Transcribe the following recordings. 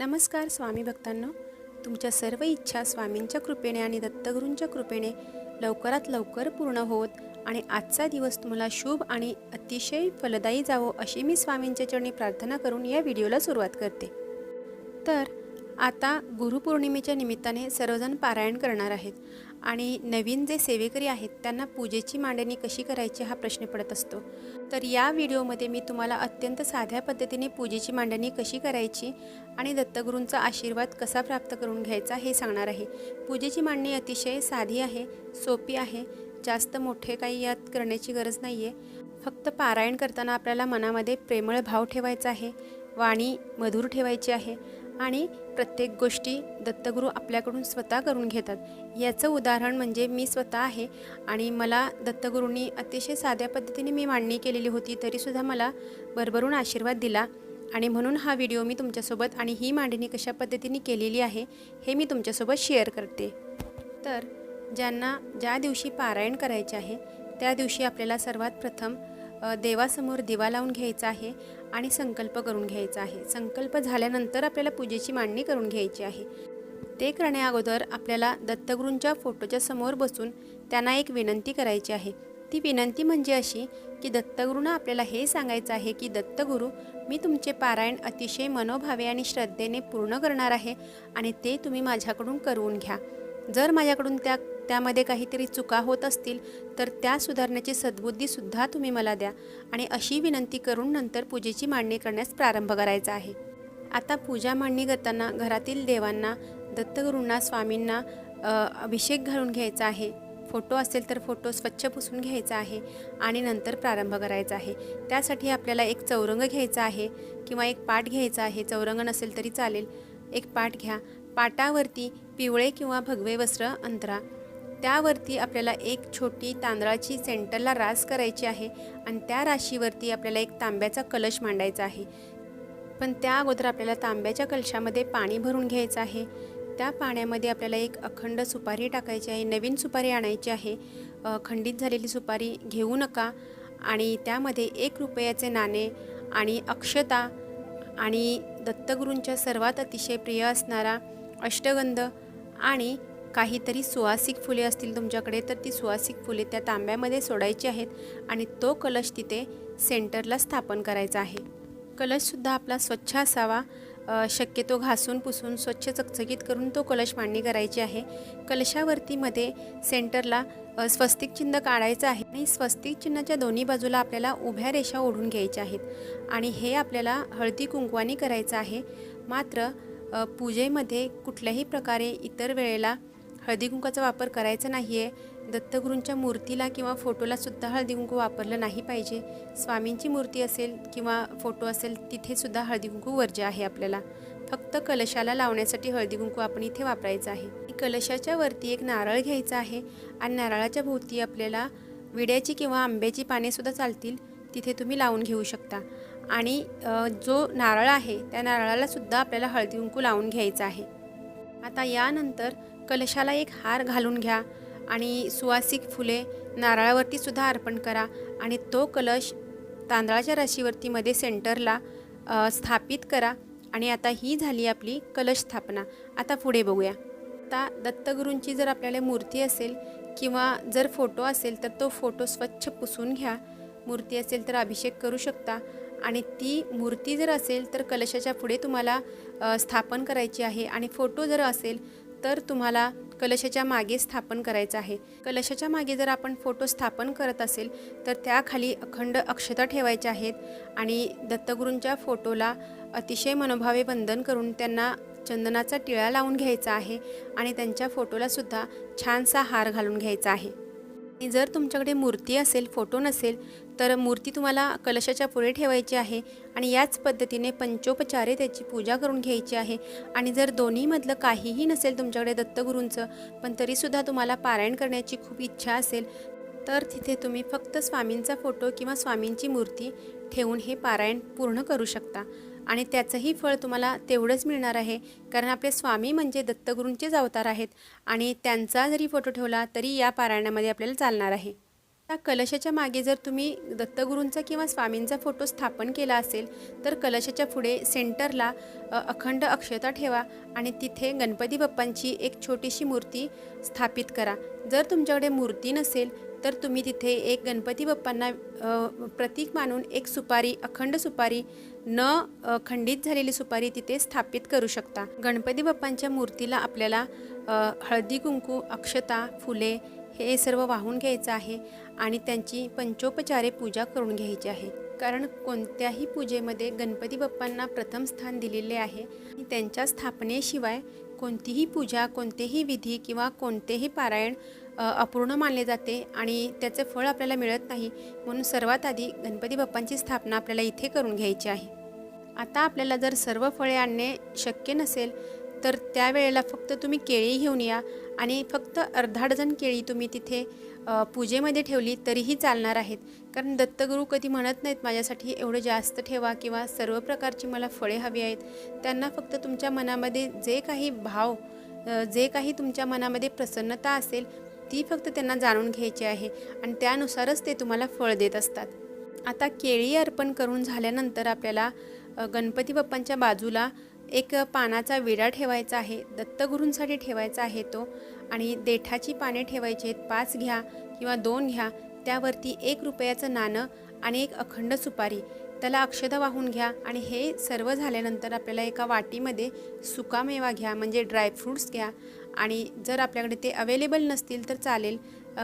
नमस्कार स्वामी भक्तांनो. तुमच्या सर्व इच्छा स्वामींच्या कृपेने आणि दत्तगुरूंच्या कृपेने लवकरात लवकर पूर्ण होत आणि आजचा दिवस तुम्हाला शुभ आणि अतिशय फलदायी जावो अशी मी स्वामींच्या चरणी प्रार्थना करून या व्हिडिओला सुरुवात करते. तर आता गुरुपौर्णिमेच्या निमित्ताने सर्वजण पारायण करणार आहेत. आणि नवीन जे सेवेकरी आहेत त्यांना पूजेची मांडणी कशी करायची हा प्रश्न पडत असतो. तर या व्हिडिओमध्ये मी तुम्हाला अत्यंत साध्या पद्धतीने पूजेची मांडणी कशी करायची आणि दत्तगुरूंचा आशीर्वाद कसा प्राप्त करून घ्यायचा हे सांगणार आहे. पूजेची मांडणी अतिशय साधी आहे सोपी आहे जास्त मोठे काही यात करण्याची गरज नाही आहे फक्त पारायण करताना आपल्याला मनामध्ये प्रेमळ भाव ठेवायचा आहे वाणी मधुर ठेवायची आहे. आणि प्रत्येक गोष्टी दत्तगुरू आपल्याकडून स्वतः करून घेतात. याचं उदाहरण म्हणजे मी स्वतः आहे आणि मला दत्तगुरूंनी अतिशय साध्या पद्धतीने मी मांडणी केलेली होती तरीसुद्धा मला भरभरून आशीर्वाद दिला. आणि म्हणून हा व्हिडिओ मी तुमच्यासोबत आणि ही मांडणी कशा पद्धतीने केलेली आहे हे मी तुमच्यासोबत शेअर करते. तर ज्यांना ज्या दिवशी पारायण करायचे आहे त्या दिवशी आपल्याला सर्वात प्रथम देवासमोर दिवा लावून घ्यायचा आहे आणि संकल्प करून घ्यायचा आहे. संकल्प झाल्यानंतर आपल्याला पूजेची मांडणी करून घ्यायची आहे. ते करण्याअगोदर आपल्याला दत्तगुरूंच्या फोटोच्या समोर बसून त्यांना एक विनंती करायची आहे. ती विनंती म्हणजे अशी की दत्तगुरूंना आपल्याला हे सांगायचं आहे की दत्तगुरू मी तुमचे पारायण अतिशय मनोभावे आणि श्रद्धेने पूर्ण करणार आहे आणि ते तुम्ही माझ्याकडून करून घ्या. जर माझ्याकडून त्या त्यामध्ये काहीतरी चुका होत असतील तर त्या सुधारण्याची सद्बुद्धीसुद्धा तुम्ही मला द्या आणि अशी विनंती करून नंतर पूजेची मांडणी करण्यास प्रारंभ करायचा आहे. आता पूजा मांडणी करताना घरातील देवांना दत्तगुरूंना स्वामींना अभिषेक घालून घ्यायचा आहे. फोटो असेल तर फोटो स्वच्छ पुसून घ्यायचा आहे आणि नंतर प्रारंभ करायचा आहे. त्यासाठी आपल्याला एक चौरंग घ्यायचा आहे किंवा एक पाट घ्यायचा आहे. चौरंग नसेल तरी चालेल. एक पाट घ्या. पाटावरती पिवळे किंवा भगवे वस्त्र अंतरा. त्यावरती आपल्याला एक छोटी तांदळाची सेंटरला रास करायची आहे आणि त्या राशीवरती आपल्याला एक तांब्याचा कलश मांडायचा आहे. पण त्या अगोदर आपल्याला तांब्याच्या कलशामध्ये पाणी भरून घ्यायचं आहे. त्या पाण्यामध्ये आपल्याला एक अखंड सुपारी टाकायची आहे. नवीन सुपारी आणायची आहे. खंडित झालेली सुपारी घेऊ नका आणि त्यामध्ये एक रुपयाचे नाणे आणि अक्षता आणि दत्तगुरूंच्या सर्वात अतिशय प्रिय असणारा अष्टगंध आणि काहीतरी सुवासिक फुले असतील तुमच्याकडे तर ती सुवासिक फुले त्या तांब्यामध्ये सोडायची आहेत आणि तो कलश तिथे सेंटरला स्थापन करायचा आहे. कलशसुद्धा आपला स्वच्छ असावा. शक्यतो घासून पुसून स्वच्छ चकचकीत करून तो कलश मांडणी करायची आहे. कलशावरती मध्ये सेंटरला स्वस्तिक चिन्ह काढायचं आहे आणि स्वस्तिक चिन्हाच्या दोन्ही बाजूला आपल्याला उभ्या रेषा ओढून घ्यायच्या आहेत आणि हे आपल्याला हळदी कुंकवानी करायचं आहे. मात्र पूजेमध्ये कुठल्याही प्रकारे इतर वेळेला हळदीकुंकाचा वापर करायचा नाही आहे दत्तगुरूंच्या मूर्तीला किंवा फोटोला सुद्धा वापरलं नाही पाहिजे. स्वामींची मूर्ती असेल किंवा फोटो असेल तिथेसुद्धा हळदीकुंकू वर्ज्य आहे आपल्याला. फक्त कलशाला लावण्यासाठी हळदीकुंकू आपण इथे वापरायचं आहे. कलशाच्या वरती एक नारळ घ्यायचा आहे आणि नारळाच्या भोवती आपल्याला विड्याची किंवा आंब्याची पानेसुद्धा चालतील तिथे तुम्ही लावून घेऊ शकता. आणि जो नारळ आहे त्या नारळालासुद्धा आपल्याला हळदीकुंकू लावून घ्यायचं आहे. आता यानंतर कलशाला एक हार घालून घ्या आणि सुवासिक फुले नारळावरती सुद्धा अर्पण करा आणि तो कलश तांदळाच्या राशीवरती मध्ये सेंटरला स्थापित करा आणि आता ही झाली आपली कलश स्थापना. आता पुढे बघूया. आता दत्तगुरूंची जर आपल्याला मूर्ती असेल किंवा जर फोटो असेल तर तो फोटो स्वच्छ पुसून घ्या. मूर्ती असेल तर अभिषेक करू शकता आणि ती मूर्ती जर असेल तर कलशाच्या पुढे तुम्हाला स्थापन करायची आहे आणि फोटो जर असेल तर तुम्हाला कलशाच्या मागे स्थापन करायचं आहे. कलशाच्या मागे जर आपण फोटो स्थापन करत असेल तर त्याखाली अखंड अक्षता ठेवायच्या आहेत आणि दत्तगुरूंच्या फोटोला अतिशय मनोभावे वंदन करून त्यांना चंदनाचा टिळा लावून घ्यायचा आहे आणि त्यांच्या फोटोला सुद्धा छानसा हार घालून घ्यायचा आहे. जर तुमच्याकडे मूर्ती असेल फोटो नसेल तर मूर्ती तुम्हाला कलशाच्या पुढे ठेवायची आहे आणि याच पद्धतीने पंचोपचारे त्याची पूजा करून घ्यायची आहे. आणि जर दोन्हीमधलं काहीही नसेल तुमच्याकडे दत्तगुरूंचं पण तरीसुद्धा तुम्हाला पारायण करण्याची खूप इच्छा असेल तर तिथे तुम्ही फक्त स्वामींचा फोटो किंवा स्वामींची मूर्ती ठेवून हे पारायण पूर्ण करू शकता. आणि त्याचंही फळ तुम्हाला तेवढंच मिळणार आहे कारण आपले स्वामी म्हणजे दत्तगुरूंचेच अवतार आहेत आणि त्यांचा जरी फोटो ठेवला तरी या पारायणामध्ये आपल्याला चालणार आहे. त्या कलशाच्या मागे जर तुम्ही दत्तगुरूंचा किंवा स्वामींचा फोटो स्थापन केला असेल तर कलशाच्या पुढे सेंटरला अखंड अक्षता ठेवा आणि तिथे गणपती बाप्पांची एक छोटीशी मूर्ती स्थापित करा. जर तुमच्याकडे मूर्ती नसेल तर तुम्ही तिथे एक गणपती बाप्पांना प्रतीक मानून एक सुपारी अखंड सुपारी न खंडित झालेली सुपारी तिथे स्थापित करू शकता. गणपती बाप्पांच्या मूर्तीला आपल्याला हळदी कुंकू अक्षता फुले हे सर्व वाहून घ्यायचं आहे आणि त्यांची पंचोपचारे पूजा करून घ्यायची आहे. कारण कोणत्याही पूजेमध्ये गणपती बाप्पांना प्रथम स्थान दिलेले आहे. त्यांच्या स्थापनेशिवाय कोणतीही पूजा कोणतेही विधी किंवा कोणतेही पारायण अपूर्ण मानले जाते आणि त्याचं फळ आपल्याला मिळत नाही म्हणून सर्वात आधी गणपती बाप्पांची स्थापना आपल्याला इथे करून घ्यायची आहे. आता आपल्याला जर सर्व फळे आणणे शक्य नसेल तर त्यावेळेला फक्त तुम्ही केळी घेऊन या आणि फक्त अर्धा डझन केळी तुम्ही तिथे पूजेमध्ये ठेवली तरीही चालणार आहेत. कारण दत्तगुरू कधी म्हणत नाहीत माझ्यासाठी एवढं जास्त ठेवा किंवा सर्व प्रकारची मला फळे हवी आहेत. त्यांना फक्त तुमच्या मनामध्ये जे काही भाव जे काही तुमच्या मनामध्ये प्रसन्नता असेल ती फक्त त्यांना जाणून घ्यायची आहे आणि त्यानुसारच ते तुम्हाला फळ देत असतात. आता केळी अर्पण करून झाल्यानंतर आपल्याला गणपती बाप्पांच्या बाजूला एक पानाचा विडा ठेवायचा आहे. दत्तगुरूंसाठी ठेवायचा आहे तो आणि देठाची पाने ठेवायची आहेत. पाच घ्या किंवा दोन घ्या त्यावरती एक रुपयाचं नाणं आणि एक अखंड सुपारी. त्याला अक्षता वाहून घ्या आणि हे सर्व झाल्यानंतर आपल्याला एका वाटीमध्ये सुकामेवा घ्या म्हणजे ड्रायफ्रूट्स घ्या. आणि जर आपल्याकडे ते अवेलेबल नसतील तर चालेल.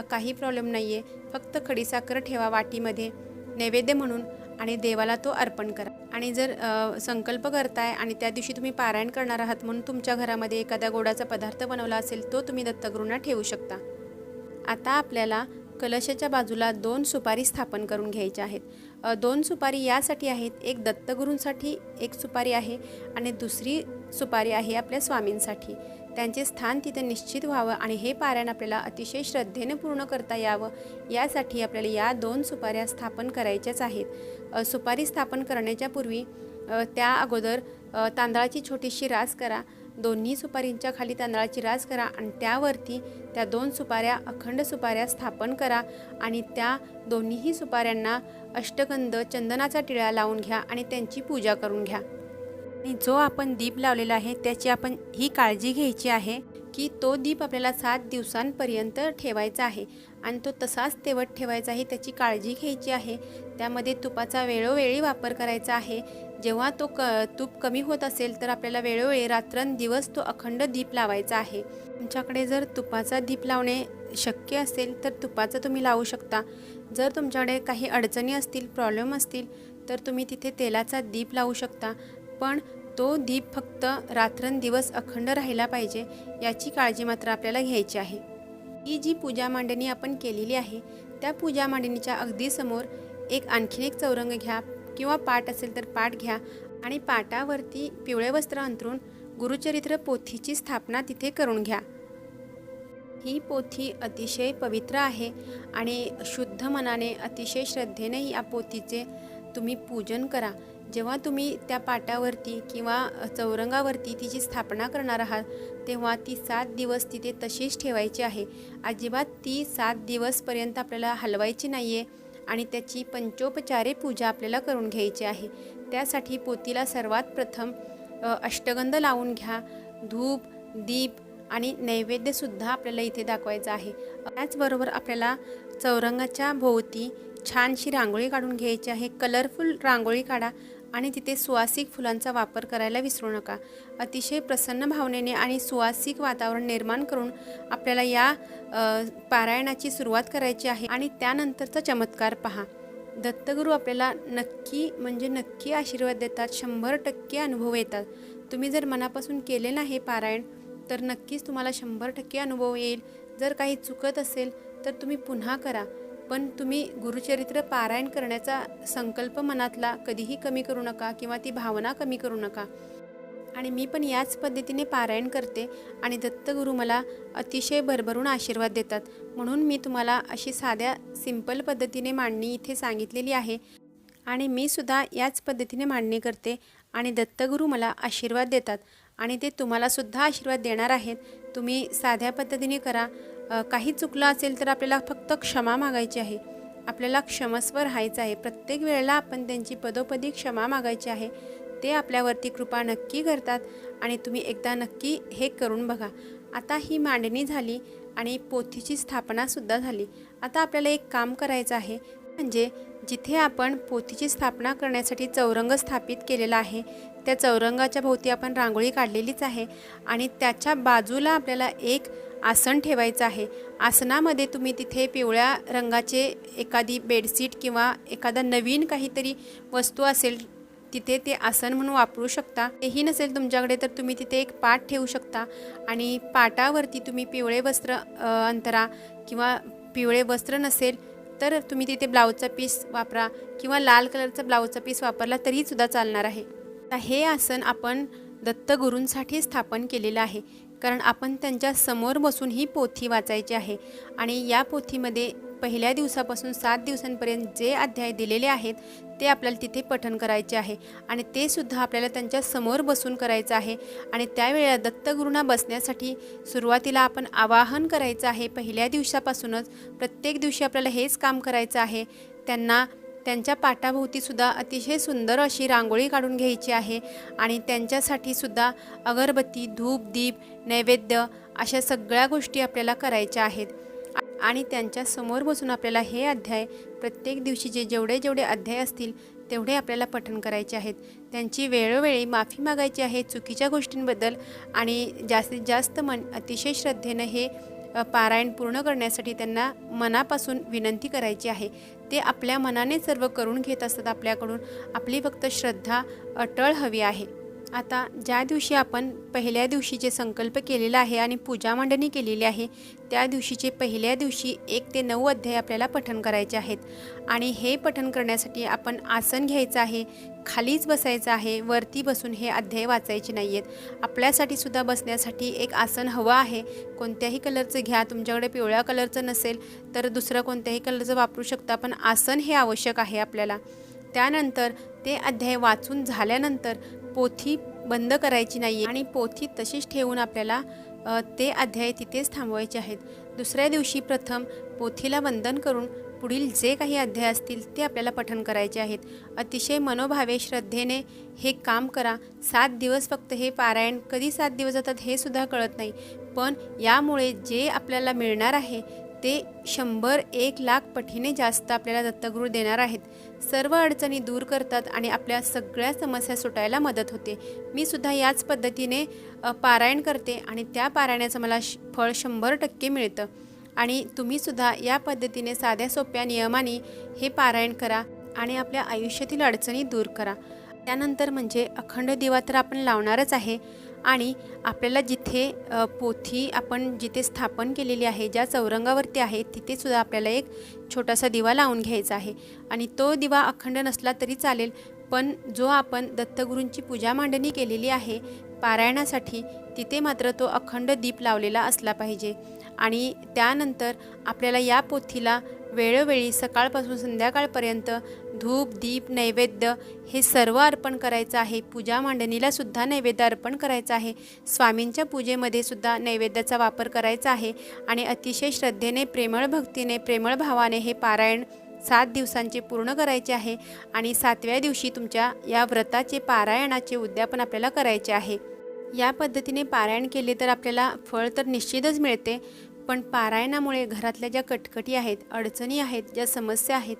काही प्रॉब्लेम नाही आहे फक्त खडीसाखर ठेवा वाटीमध्ये नैवेद्य म्हणून आणि देवाला तो अर्पण करा. आणि जर संकल्प करताय आणि त्या दिवशी तुम्ही पारायण करणार आहात म्हणून तुमच्या घरामध्ये एखादा गोडाचा पदार्थ बनवला असेल तो तुम्ही दत्तगुरूंना ठेवू शकता. आता आपल्याला कलशाच्या बाजूला दोन सुपारी स्थापन करून घ्यायच्या आहेत. दोन सुपारी यासाठी आहेत. एक दत्तगुरूंसाठी एक सुपारी आहे आणि दुसरी सुपारी आहे आपल्या स्वामींसाठी. त्यांचे स्थान तिथे निश्चित व्हावं आणि हे पारायण आपल्याला अतिशय श्रद्धेने पूर्ण करता यावं. यासाठी आपल्याला या दोन सुपाऱ्या स्थापन करायच्याच आहेत. सुपारी स्थापन करण्याच्या पूर्वी त्या अगोदर तांदळाची छोटीशी रास करा. दोन्ही सुपारींच्या खाली तांदळाची रास करा आणि त्यावरती त्या दोन सुपाऱ्या अखंड सुपाऱ्या स्थापन करा आणि त्या दोन्हीही सुपाऱ्यांना अष्टगंध चंदनाचा टिळा लावून घ्या आणि त्यांची पूजा करून घ्या. आणि जो आपण दीप लावलेला आहे त्याची आपण ही काळजी घ्यायची आहे की तो दीप आपल्याला सात दिवसांपर्यंत ठेवायचा आहे. आणि तो तसाच तेवत ठेवायचा आहे त्याची काळजी घ्यायची आहे. त्यामध्ये तुपाचा वेळोवेळी वापर करायचा आहे. जेव्हा तो क तूप कमी होत असेल तर आपल्याला वेळोवेळी रात्रंदिवस तो अखंड दीप लावायचा आहे. तुमच्याकडे जर तुपाचा दीप लावणे शक्य असेल तर तुपाचा तुम्ही लावू शकता. जर तुमच्याकडे काही अडचणी असतील प्रॉब्लेम असतील तर तुम्ही तिथे तेलाचा दीप लावू शकता. पण तो दीप फक्त रात्रंदिवस अखंड राहिला पाहिजे याची काळजी मात्र आपल्याला घ्यायची आहे. ही जी पूजा मांडणी आपण केलेली आहे त्या पूजा मांडणीच्या अगदी समोर एक आणखीन एक चौरंग घ्या किंवा पाट असेल तर पाट घ्या आणि पाटावरती पिवळे वस्त्र अंतरून गुरुचरित्र पोथीची स्थापना तिथे करून घ्या. ही पोथी अतिशय पवित्र आहे आणि शुद्ध मनाने अतिशय श्रद्धेने या पोथीचे तुम्ही पूजन करा. जेव्हा तुम्ही त्या पाटावरती किंवा चौरंगावरती तिची स्थापना करणार आहात तेव्हा ती सात दिवस तिथे तशीच ठेवायची आहे. अजिबात ती सात दिवसपर्यंत आपल्याला हलवायची नाही आहे आणि त्याची पंचोपचारे पूजा आपल्याला करून घ्यायची आहे. त्यासाठी पोतीला सर्वात प्रथम अष्टगंध लावून घ्या धूप दीप आणि नैवेद्यसुद्धा आपल्याला इथे दाखवायचं आहे. त्याचबरोबर आपल्याला चौरंगाच्या भोवती छानशी रांगोळी काढून घ्यायची आहे. कलरफुल रांगोळी काढा. आणि तिथे सुवासिक फुलांचा वापर करायला विसरू नका. अतिशय प्रसन्न भावनेने आणि सुवासिक वातावरण निर्माण करून आपल्याला या पारायणाची सुरुवात करायची आहे आणि त्यानंतरचा चमत्कार पहा. दत्तगुरू आपल्याला नक्की म्हणजे नक्की आशीर्वाद देतात शंभर टक्के अनुभव येतात. तुम्ही जर मनापासून केले ना हे पारायण तर नक्कीच तुम्हाला शंभर टक्के अनुभव येईल. जर काही चुकत असेल तर तुम्ही पुन्हा करा. पण तुम्ही गुरुचरित्र पारायण करण्याचा संकल्प मनातला कधीही कमी करू नका किंवा ती भावना कमी करू नका. आणि मी पण याच पद्धतीने पारायण करते आणि दत्तगुरू मला अतिशय भरभरून आशीर्वाद देतात. म्हणून मी तुम्हाला अशी साध्या सिंपल पद्धतीने मांडणी इथे सांगितलेली आहे. आणि मी सुद्धा याच पद्धतीने मांडणी करते आणि दत्तगुरू मला आशीर्वाद देतात. आणि ते तुम्हालासुद्धा आशीर्वाद देणार आहेत. तुम्ही साध्या पद्धतीने करा. काही चुकलं असेल तर आपल्याला फक्त क्षमा मागायची आहे. आपल्याला क्षमस्व राहायचं आहे. प्रत्येक वेळेला आपण त्यांची पदोपदी क्षमा मागायची आहे. ते आपल्यावरती कृपा नक्की करतात आणि तुम्ही एकदा नक्की हे करून बघा. आता ही मांडणी झाली आणि पोथीची स्थापनासुद्धा झाली. आता आपल्याला एक काम करायचं आहे. म्हणजे जिथे आपण पोथीची स्थापना करण्यासाठी चौरंग स्थापित केलेला आहे त्या चौरंगाच्या भोवती आपण रांगोळी काढलेलीच आहे आणि त्याच्या बाजूला आपल्याला एक आसन ठेवायचं आहे. आसनामध्ये तुम्ही तिथे पिवळ्या रंगाचे एखादी बेडशीट किंवा एखादा नवीन काहीतरी वस्तू असेल तिथे ते आसन म्हणून वापरू शकता. तेही नसेल तुमच्याकडे तर तुम्ही तिथे एक पाट ठेवू शकता आणि पाटावरती तुम्ही पिवळे वस्त्र अंतरा किंवा पिवळे वस्त्र नसेल तर तुम्ही तिथे ब्लाऊजचा पीस वापरा किंवा लाल कलरचा ब्लाऊजचा पीस वापरला तरीसुद्धा चालणार आहे. आता हे आसन आपण दत्तगुरूंसाठी स्थापन केलेलं आहे. कारण आपण त्यांच्यासमोर बसून ही पोथी वाचायची आहे. आणि या पोथीमध्ये पहिल्या दिवसापासून सात दिवसांपर्यंत जे अध्याय दिलेले आहेत ते आपल्याला तिथे पठण करायचे आहे. आणि ते सुद्धा आपल्याला त्यांच्यासमोर बसून करायचं आहे. आणि त्यावेळेला दत्तगुरूंना बसण्यासाठी सुरुवातीला आपण आवाहन करायचं आहे. पहिल्या दिवसापासूनच प्रत्येक दिवशी आपल्याला हेच काम करायचं आहे. त्यांना त्यांच्या पाटाभोवतीसुद्धा अतिशय सुंदर अशी रांगोळी काढून घ्यायची आहे आणि त्यांच्यासाठी सुद्धा अगरबत्ती धूप दीप नैवेद्य अशा सगळ्या गोष्टी आपल्याला करायच्या आहेत. आणि त्यांच्यासमोर बसून आपल्याला हे अध्याय प्रत्येक दिवशी जे जेवढे जेवढे अध्याय असतील तेवढे आपल्याला पठण करायचे आहेत. त्यांची वेळोवेळी माफी मागायची आहे चुकीच्या गोष्टींबद्दल आणि जास्तीत जास्त मन अतिशय श्रद्धेनं हे पारायण पूर्ण करण्यासाठी त्यांना मनापासून विनंती करायची आहे. ते आपल्या मनाने सर्व करून घेत असतात आपल्याकडून. आपली फक्त श्रद्धा अटळ हवी आहे. आता ज्या दिवशी आपण पहिल्या दिवशीचे संकल्प केलेला आहे आणि पूजा मांडणी केलेली आहे त्या दिवशीचे पहिल्या दिवशी एक ते नऊ अध्याय आपल्याला पठण करायचे आहेत. आणि हे पठण करण्यासाठी आपण आसन घ्यायचं आहे खालीच बसायचं आहे वरती बसून हे अध्याय वाचायचे नाही आहेत आपल्यासाठी सुद्धा बसण्यासाठी एक आसन हवं आहे. कोणत्याही कलरचं घ्या तुमच्याकडे पिवळ्या कलरचं नसेल तर दुसरं कोणत्याही कलरचं वापरू शकता पण आसन हे आवश्यक आहे आपल्याला. त्यानंतर ते अध्याय वाचून झाल्यानंतर पोथी बंद करायची नाही आणि पोथी तशीच ठेवून आपल्याला ते अध्याय तिथेच थांबवायचे आहेत. दुसऱ्या दिवशी प्रथम पोथीला वंदन करून पुढील जे काही अध्याय असतील ते आपल्याला पठण करायचे आहेत. अतिशय मनोभावे श्रद्धेने हे काम करा. सात दिवस फक्त हे पारायण कधी सात दिवस जातात हे सुद्धा कळत नाही. पण यामुळे जे आपल्याला मिळणार आहे ते शंभर एक लाख पटीने जास्त आपल्याला दत्तगुरू देणार आहेत. सर्व अडचणी दूर करतात आणि आपल्या सगळ्या समस्या सुटायला मदत होते. मी सुद्धा याच पद्धतीने पारायण करते आणि त्या पारायणाचं मला श फळ शंभर टक्के मिळतं. आणि तुम्हीसुद्धा या पद्धतीने साध्या सोप्या नियमाने हे पारायण करा आणि आपल्या आयुष्यातील अडचणी दूर करा. त्यानंतर म्हणजे अखंड दिवा तर आपण लावणारच आहे. आणि आपल्याला जिथे पोथी आपण जिथे स्थापन केलेली आहे ज्या चौरंगावरती आहे तिथेसुद्धा आपल्याला एक छोटासा दिवा लावून घ्यायचा आहे. आणि तो दिवा अखंड नसला तरी चालेल पण जो आपण दत्तगुरूंची पूजा मांडणी केलेली आहे पारायणासाठी तिथे मात्र तो अखंड दीप लावलेला असला पाहिजे. आणि त्यानंतर आपल्याला या पोथीला वेळोवेळी सकाळपासून संध्याकाळपर्यंत धूप दीप नैवेद्य हे सर्व अर्पण करायचं आहे. पूजा मांडणीला सुद्धा नैवेद्य अर्पण करायचं आहे. स्वामींच्या पूजेमध्ये सुद्धा नैवेद्याचा वापर करायचा आहे आणि अतिशय श्रद्धेने प्रेमळ भक्तीने प्रेमळ भावाने हे पारायण सात दिवसांचे पूर्ण करायचे आहे आणि सातव्या दिवशी तुमच्या या व्रताचे पारायणाचे उद्यापन आपल्याला करायचे आहे. या पद्धतीने पारायण केले तर आपल्याला फळ तर निश्चितच मिळते. पण पारायणामुळे घरातल्या ज्या कटकटी आहेत अडचणी आहेत ज्या समस्या आहेत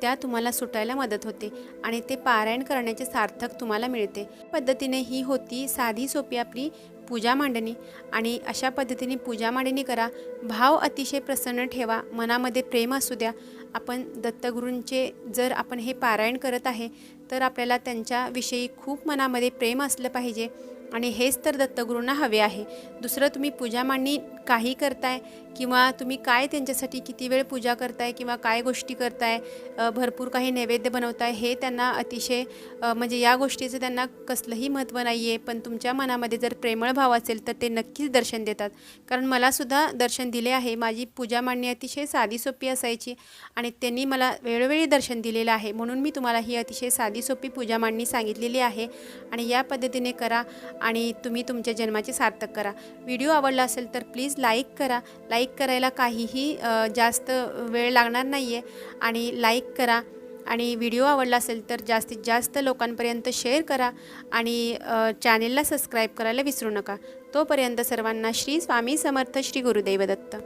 त्या तुम्हाला सुटायला मदत होते आणि ते पारायण करण्याचे सार्थक तुम्हाला मिळते. पद्धतीने ही होती साधी सोपी आपली पूजा मांडणी आणि अशा पद्धतीने पूजा मांडणी करा. भाव अतिशय प्रसन्न ठेवा. मनामध्ये प्रेम असू द्या. आपण दत्तगुरूंचे जर आपण हे पारायण करत आहे तर आपल्याला त्यांच्याविषयी खूप मनामध्ये प्रेम असलं पाहिजे. आणि हेच तर दत्तगुरूंना हवे आहे. दुसरं तुम्ही पूजा मांडणी काही करताय किंवा तुम्ही काय त्यांच्यासाठी किती वेळ पूजा करताय किंवा काय गोष्टी करताय भरपूर काही नैवेद्य बनवताय हे त्यांना अतिशय म्हणजे या गोष्टीचं त्यांना कसलंही महत्त्व नाही आहे पण तुमच्या मनामध्ये जर प्रेमळ भाव असेल तर ते नक्कीच दर्शन देतात. कारण मलासुद्धा दर्शन दिले आहे. माझी पूजा मांडणी अतिशय साधी सोपी असायची आणि त्यांनी मला वेळोवेळी दर्शन दिलेलं आहे. म्हणून मी तुम्हाला ही अतिशय साधी सोपी पूजा मांडणी सांगितलेली आहे आणि या पद्धतीने करा आणि तुम्ही तुमच्या जन्माचे सार्थक करा. व्हिडिओ आवडला असेल तर प्लीज लाईक करा. लाईक करायला काहीही जास्त वेळ लागणार नाही आहे आणि लाईक करा. आणि व्हिडिओ आवडला असेल तर जास्तीत जास्त लोकांपर्यंत शेअर करा. आणि चॅनेलला सबस्क्राईब करायला विसरू नका. तोपर्यंत सर्वांना श्री स्वामी समर्थ श्री गुरुदेव दत्त.